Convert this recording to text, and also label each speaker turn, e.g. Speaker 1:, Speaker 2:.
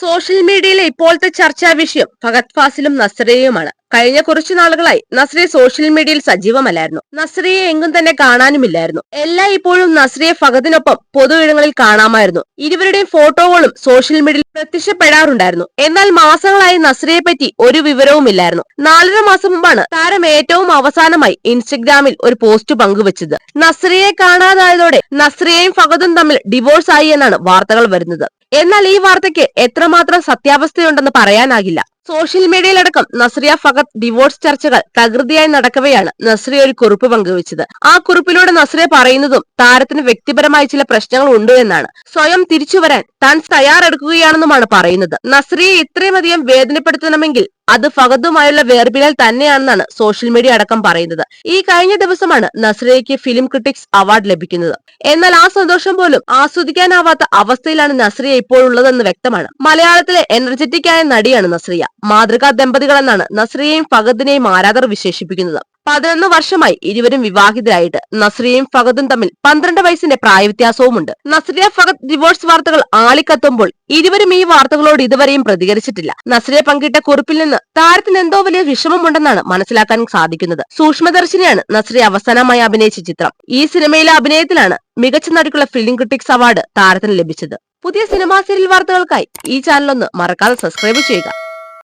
Speaker 1: Social മീഡിയയിലെ ഇപ്പോഴത്തെ ചർച്ചാ വിഷയം ഫഹദ് ഫാസിലും നസ്രിയയുമാണ് കഴിഞ്ഞ കുറച്ചു നാളുകളായി നസ്രിയ സോഷ്യൽ മീഡിയയിൽ സജീവമല്ലായിരുന്നു. നസ്രിയെ എങ്ങും തന്നെ കാണാനുമില്ലായിരുന്നു. എല്ലാ ഇപ്പോഴും നസ്രിയെ ഫഹദിനൊപ്പം പൊതു ഇടങ്ങളിൽ കാണാമായിരുന്നു. ഇരുവരുടെയും ഫോട്ടോകളും സോഷ്യൽ മീഡിയയിൽ പ്രത്യക്ഷപ്പെടാറുണ്ടായിരുന്നു. എന്നാൽ മാസങ്ങളായി നസ്രിയെ പറ്റി ഒരു വിവരവുമില്ലായിരുന്നു നാലര മാസം മുമ്പാണ് താരം ഏറ്റവും അവസാനമായി ഇൻസ്റ്റഗ്രാമിൽ ഒരു പോസ്റ്റ് പങ്കുവച്ചത്. നസ്രിയെ കാണാതായതോടെ നസ്രിയയും ഫഹദും തമ്മിൽ ഡിവോഴ്സ് ആയി എന്നാണ് വാർത്തകൾ വരുന്നത്. എന്നാൽ ഈ വാർത്തയ്ക്ക് എത്രമാത്രം സത്യാവസ്ഥയുണ്ടെന്ന് പറയാനാകില്ല. സോഷ്യൽ മീഡിയയിലടക്കം നസ്രിയ ഫഹദ് ഡിവോഴ്സ് ചർച്ചകൾ തകൃതിയായി നടക്കവെയാണ് നസ്രിയ ഒരു കുറിപ്പ് പങ്കുവച്ചത്. ആ കുറിപ്പിലൂടെ നസ്രിയ പറയുന്നതും താരത്തിന് വ്യക്തിപരമായ ചില പ്രശ്നങ്ങൾ ഉണ്ട് എന്നാണ്. സ്വയം തിരിച്ചു വരാൻ താൻ തയ്യാറെടുക്കുകയാണെന്നുമാണ് പറയുന്നത്. നസ്രിയെ ഇത്രയുമധികം വേദനപ്പെടുത്തണമെങ്കിൽ അത് ഫഹദുമായുള്ള വേർപിരിയൽ തന്നെയാണെന്നാണ് സോഷ്യൽ മീഡിയ അടക്കം പറയുന്നത്. ഈ കഴിഞ്ഞ ദിവസമാണ് നസ്രയ്ക്ക് ഫിലിം ക്രിട്ടിക്സ് അവാർഡ് ലഭിക്കുന്നത്. എന്നാൽ ആ സന്തോഷം പോലും ആസ്വദിക്കാനാവാത്ത അവസ്ഥയിലാണ് നസ്രിയ ഇപ്പോഴുള്ളതെന്ന് വ്യക്തമാണ്. മലയാളത്തിലെ എനർജറ്റിക് ആയ നടിയാണ് നസ്രിയ. മാതൃകാ ദമ്പതികളെന്നാണ് നസ്രിയയും ഫഹദിനെയും ആരാധകർ വിശേഷിപ്പിക്കുന്നത്. പതിനൊന്ന് വർഷമായി ഇരുവരും വിവാഹിതരായിട്ട്. നസ്രിയയും ഫഹദും തമ്മിൽ പന്ത്രണ്ട് വയസ്സിന്റെ പ്രായവ്യത്യാസവുമുണ്ട്. നസ്രിയ ഫഹദ് ഡിവോഴ്സ് വാർത്തകൾ ആളിക്കത്തുമ്പോൾ ഇരുവരും ഈ വാർത്തകളോട് ഇതുവരെയും പ്രതികരിച്ചിട്ടില്ല. നസ്രിയ പങ്കിട്ട കുറിപ്പിൽ നിന്ന് താരത്തിന് എന്തോ വലിയ വിഷമമുണ്ടെന്നാണ് മനസ്സിലാക്കാൻ സാധിക്കുന്നത്. സൂക്ഷ്മദർശിനിയാണ് നസ്രിയ അവസാനമായി അഭിനയിച്ച ചിത്രം. ഈ സിനിമയിലെ അഭിനയത്തിലാണ് മികച്ച നടിക്കുള്ള ഫിലിം ക്രിട്ടിക്സ് അവാർഡ് താരത്തിന് ലഭിച്ചത്. പുതിയ സിനിമാ സീരിയൽ വാർത്തകൾക്കായി ഈ ചാനലൊന്ന് മറക്കാതെ സബ്സ്ക്രൈബ് ചെയ്യുക.